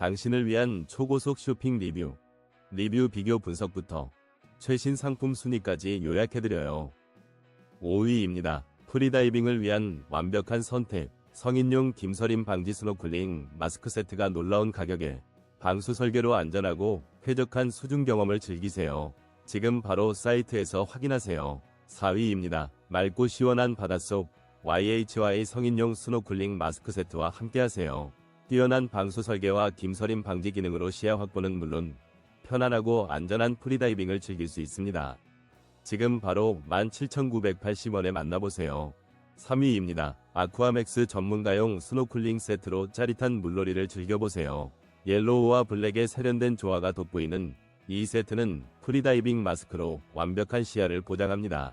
당신을 위한 초고속 쇼핑 리뷰, 리뷰 비교 분석부터 최신 상품 순위까지 요약해드려요. 5위입니다. 프리다이빙을 위한 완벽한 선택. 성인용 김서림 방지 스노클링 마스크 세트가 놀라운 가격에 방수 설계로 안전하고 쾌적한 수중 경험을 즐기세요. 지금 바로 사이트에서 확인하세요. 4위입니다. 맑고 시원한 바닷속 YHY 성인용 스노클링 마스크 세트와 함께하세요. 뛰어난 방수 설계와 김서림 방지 기능으로 시야 확보는 물론 편안하고 안전한 프리다이빙을 즐길 수 있습니다. 지금 바로 17,980원에 만나보세요. 3위입니다. 아쿠아맥스 전문가용 스노클링 세트로 짜릿한 물놀이를 즐겨보세요. 옐로우와 블랙의 세련된 조화가 돋보이는 이 세트는 프리다이빙 마스크로 완벽한 시야를 보장합니다.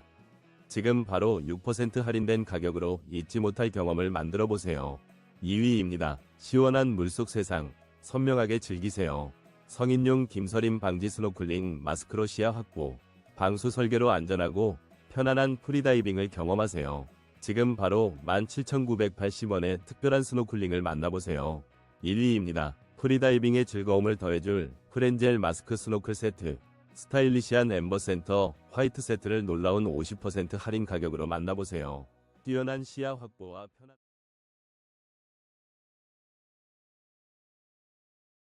지금 바로 6% 할인된 가격으로 잊지 못할 경험을 만들어 보세요. 2위입니다. 시원한 물속 세상, 선명하게 즐기세요. 성인용 김서림 방지 스노클링 마스크로 시야 확보, 방수 설계로 안전하고 편안한 프리다이빙을 경험하세요. 지금 바로 17,980원의 특별한 스노클링을 만나보세요. 1위입니다. 프리다이빙의 즐거움을 더해줄 프렌젤 마스크 스노클 세트. 스타일리시한 엠버센터 화이트 세트를 놀라운 50% 할인 가격으로 만나보세요. 뛰어난 시야 확보와 편한